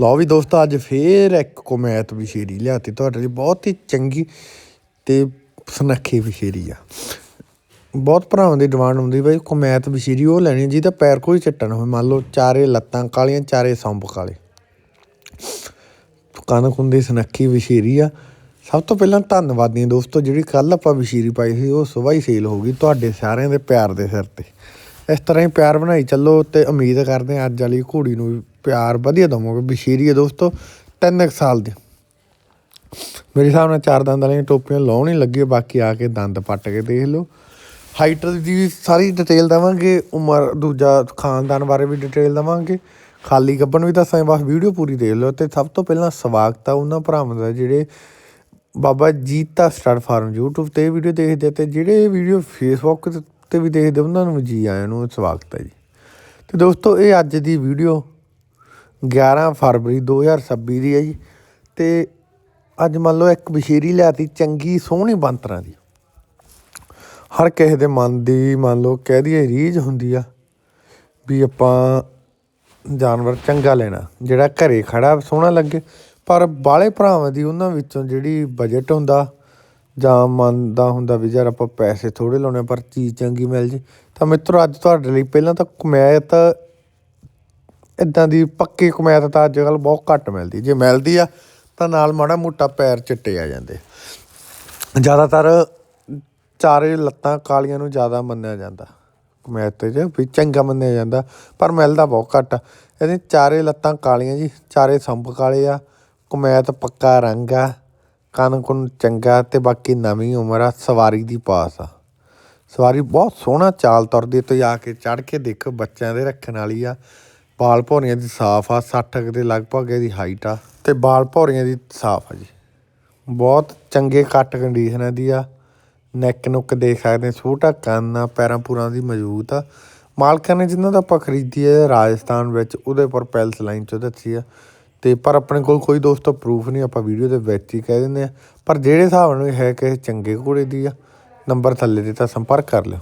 ਲਓ ਵੀ ਦੋਸਤੋ, ਅੱਜ ਫੇਰ ਇੱਕ ਕਮੈਤ ਵਿਸ਼ੇਰੀ ਲਿਆਤੀ, ਤੁਹਾਡੇ ਲਈ ਬਹੁਤ ਹੀ ਚੰਗੀ ਤੇ ਸੁਨੱਖੀ ਵਿਸ਼ੇਰੀ ਆ। ਬਹੁਤ ਭਰਾਵਾਂ ਦੀ ਡਿਮਾਂਡ ਹੁੰਦੀ ਬਈ ਕਮੈਤ ਵਿਸ਼ੇਰੀ ਉਹ ਲੈਣੀ ਜਿਹਦਾ ਪੈਰ ਕੋਈ ਚੱਟਾ ਨਾ ਹੋਵੇ, ਮੰਨ ਲਓ ਚਾਰੇ ਲੱਤਾਂ ਕਾਲੀਆਂ, ਚਾਰੇ ਸੰਪ ਕਾਲੇ। ਕਣਕ ਹੁੰਦੀ ਸੁਨੱਖੀ ਵਿਸ਼ੇਰੀ ਆ। ਸਭ ਤੋਂ ਪਹਿਲਾਂ ਧੰਨਵਾਦੀ ਦੋਸਤੋ, ਜਿਹੜੀ ਕੱਲ ਆਪਾਂ ਵਿਸ਼ੇਰੀ ਪਾਈ ਸੀ, ਉਹ ਸੁਬਾਹ ਹੀ ਸੇਲ ਹੋ ਗਈ ਤੁਹਾਡੇ ਸਾਰਿਆਂ ਦੇ ਪਿਆਰ ਦੇ ਸਿਰ ਤੇ। ਇਸ ਤਰ੍ਹਾਂ ਹੀ ਪਿਆਰ ਬਣਾਈ ਚੱਲੋ ਤੇ ਉਮੀਦ ਕਰਦੇ ਹਾਂ ਅੱਜ ਵਾਲੀ ਘੋੜੀ ਨੂੰ ਵੀ ਪਿਆਰ ਵਧੀਆ ਦਵੋਗੇ ਵਿਸ਼ੇਰੀ ਹੈ ਦੋਸਤੋ, ਤਿੰਨ ਕੁ ਸਾਲ ਦੀ। ਮੇਰੇ ਹਿਸਾਬ ਨਾਲ ਚਾਰ ਦੰਦ ਵਾਲੀਆਂ ਟੋਪੀਆਂ ਲਾਉਣ ਹੀ ਲੱਗੇ ਬਾਕੀ ਆ ਕੇ ਦੰਦ ਪੱਟ ਕੇ ਦੇਖ ਲਓ। ਹਾਈਟ ਦੀ ਵੀ ਸਾਰੀ ਡਿਟੇਲ ਦਵਾਂਗੇ, ਉਮਰ, ਦੂਜਾ ਖਾਨਦਾਨ ਬਾਰੇ ਵੀ ਡਿਟੇਲ ਦਵਾਂਗੇ। ਖਾਲੀ ਗੱਬਨ ਵੀ ਦੱਸਾਂਗੇ, ਬਸ ਵੀਡੀਓ ਪੂਰੀ ਦੇਖ ਲਓ। ਤੇ ਸਭ ਤੋਂ ਪਹਿਲਾਂ ਸਵਾਗਤ ਆ ਉਹਨਾਂ ਭਰਾਵਾਂ ਦਾ, ਜਿਹੜੇ Baba Jeeta star farm YouTube ਤੇ ਵੀਡੀਓ ਦੇਖਦੇ ਆ ਤੇ ਜਿਹੜੇ ਵੀਡੀਓ Facebook ਤੇ ਵੀ ਦੇਖਦੇ ਉਹਨਾਂ ਨੂੰ ਵੀ ਜੀ ਆਇਆਂ ਨੂੰ ਸਵਾਗਤ ਹੈ ਜੀ। ਤੇ ਦੋਸਤੋ, ਇਹ ਅੱਜ ਦੀ ਵੀਡੀਓ 11 ਫਰਵਰੀ 2026 ਦੀ ਹੈ ਜੀ। ਅਤੇ ਅੱਜ ਮੰਨ ਲਓ ਇੱਕ ਬਸ਼ੀਰੀ ਲਿਆਤੀ ਚੰਗੀ ਸੋਹਣੀ ਬੰਤਰਾਂ ਦੀ। ਹਰ ਕਿਸੇ ਦੇ ਮਨ ਦੀ ਮੰਨ ਲਓ ਕਹਿ ਦਈਏ ਰੀਝ ਹੁੰਦੀ ਆ ਵੀ ਆਪਾਂ ਜਾਨਵਰ ਚੰਗਾ ਲੈਣਾ, ਜਿਹੜਾ ਘਰੇ ਖੜਾ ਸੋਹਣਾ ਲੱਗੇ। ਪਰ ਬਾਲੇ ਭਰਾਵਾਂ ਦੀ ਉਹਨਾਂ ਵਿੱਚੋਂ ਜਿਹੜੀ ਬਜਟ ਹੁੰਦਾ ਜਾਂ ਮਨ ਦਾ ਹੁੰਦਾ ਵੀ ਯਾਰ ਆਪਾਂ ਪੈਸੇ ਥੋੜੇ ਲਾਉਣੇ ਪਰ ਚੀਜ਼ ਚੰਗੀ ਮਿਲ ਜੇ। ਤਾਂ ਮਿੱਤਰੋ, ਅੱਜ ਤੁਹਾਡੇ ਲਈ ਪਹਿਲਾਂ ਤਾਂ ਕਮੈਤ ਇਦਾਂ ਦੀ ਪੱਕੀ ਕਮੈਤ ਤਾਂ ਅੱਜ ਕੱਲ ਬਹੁਤ ਘੱਟ ਮਿਲਦੀ। ਜੇ ਮਿਲਦੀ ਆ, ਤਾਂ ਨਾਲ ਮਾੜਾ ਮੋਟਾ ਪੈਰ ਚਿੱਟੇ ਆ ਜਾਂਦੇ। ਜ਼ਿਆਦਾਤਰ ਚਾਰੇ ਲੱਤਾਂ ਕਾਲੀਆਂ ਨੂੰ ਜ਼ਿਆਦਾ ਮੰਨਿਆ ਜਾਂਦਾ। ਕਮੈਤ ਤੇ ਜੇ ਵੀ ਚੰਗਾ ਮੰਨਿਆ ਜਾਂਦਾ, ਪਰ ਮਿਲਦਾ ਬਹੁਤ ਘੱਟ। ਆ। ਇਹਦੇ ਚਾਰੇ ਲੱਤਾਂ ਕਾਲੀਆਂ ਜੀ, ਚਾਰੇ ਸੰਪ ਕਾਲੇ ਆ ਕਮੈਤ ਪੱਕਾ ਰੰਗ ਆ, ਕੰਨ ਕੁੰਨ ਚੰਗਾ, ਤੇ ਬਾਕੀ ਨਵੀਂ ਉਮਰ ਆ, ਸਵਾਰੀ ਦੀ ਪਾਸ ਆ। ਸਵਾਰੀ ਬਹੁਤ ਸੋਹਣਾ ਚਾਲ ਤੁਰਦੀ ਤੇ ਆ ਕੇ ਚੜ ਕੇ ਦੇਖੋ, ਬੱਚਿਆਂ ਦੇ ਰੱਖਣ ਵਾਲੀ ਆ। ਬਾਲ ਭੌਰੀਆਂ ਦੀ ਸਾਫ਼ ਆ 60 ਕੁ ਦੇ ਲਗਭਗ ਇਹਦੀ ਹਾਈਟ ਆ। ਤੇ ਬਾਲ ਭੌਰੀਆਂ ਦੀ ਸਾਫ਼ ਆ ਜੀ। ਬਹੁਤ ਚੰਗੇ ਕੱਟ ਕੰਡੀਸ਼ਨਾਂ ਦੀ ਆ। ਨੈਕ ਨੁੱਕ ਦੇਖ ਸਕਦੇ ਹਾਂ, ਛੋਟਾ ਕੰਨ ਆ ਪੈਰਾਂ ਪੂਰਾਂ ਦੀ ਮਜ਼ਬੂਤ ਆ। ਮਾਲਕਾਂ ਨੇ ਜਿਨ੍ਹਾਂ ਦਾ ਆਪਾਂ ਖਰੀਦੀ ਹੈ ਰਾਜਸਥਾਨ ਵਿੱਚ ਉਹਦੇ ਉਦੈਪੁਰ ਪੈਲਸ ਲਾਈਨ ਚ ਦੱਸੀ ਆ। ਤੇ ਪਰ ਆਪਣੇ ਕੋਲ ਕੋਈ ਦੋਸਤੋ ਪ੍ਰੂਫ ਨਹੀਂ ਆਪਾਂ ਵੀਡੀਓ ਦੇ ਵਿੱਚ ਹੀ ਕਹਿ ਦਿੰਦੇ ਆ। ਪਰ ਜਿਹੜੇ ਹਿਸਾਬ ਨਾਲ ਹੈ ਕਿ ਚੰਗੇ ਘੋੜੇ ਦੀ ਆ ਨੰਬਰ ਥੱਲੇ ਦਿੱਤਾ ਸੰਪਰਕ ਕਰ ਲਿਓ।